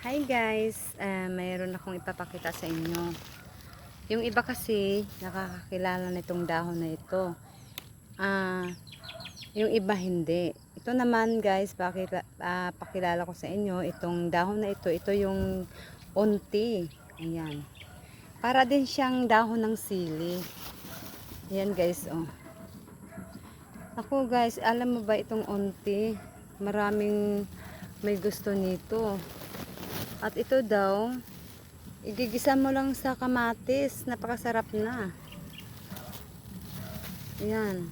Hi guys, uh, mayroon akong ipapakita sa inyo. Yung iba kasi nakakakilala nitong dahon na ito. Ah, yung iba hindi. Ito naman guys, pakila, ah, pakilala ko sa inyo itong dahon na ito. Ito yung unti. Ayan. Para din siyang dahon ng sili. Ayan guys, oh. Ako guys, alam mo ba itong unti? Maraming may gusto nito. At ito daw, igigisa mo lang sa kamatis. Napakasarap na. Yan.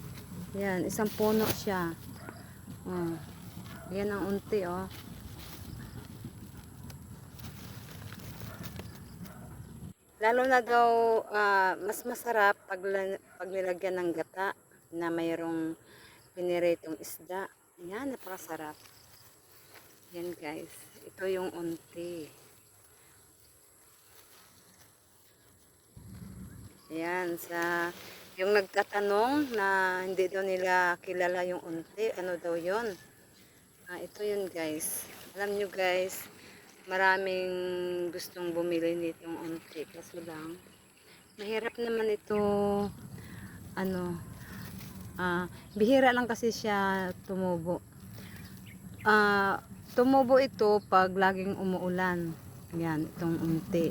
Yan. Isang puno siya. Oh. Yan ang unti, oh. Lalo na daw, ah, mas masarap pag, pag nilagyan ng gata na mayroong piniritong isda. Yan, napakasarap. Yan guys. Ito yung unti. Yan, sa yung nagtatanong na hindi daw nila kilala yung unti, ano daw yun? Ah, ito yun guys. Alam nyo guys, maraming gustong bumili nitong unti. Kaso lang, mahirap naman ito, ano, ah, bihira lang kasi siya tumubo. Ah, tumubo ito pag laging umuulan. Yan, itong unti.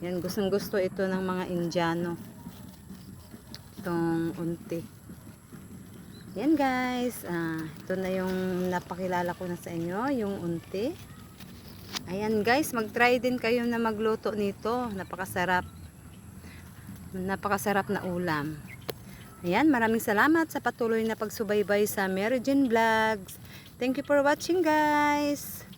Yan, gustong gusto ito ng mga Indiano. Itong unti. Yan guys, ah, ito na yung napakilala ko na sa inyo, yung unti. Ayan guys, mag-try din kayo na magluto nito. Napakasarap. Napakasarap na ulam. Ayan, maraming salamat sa patuloy na pagsubaybay sa Mary Jane Vlogs. Thank you for watching guys.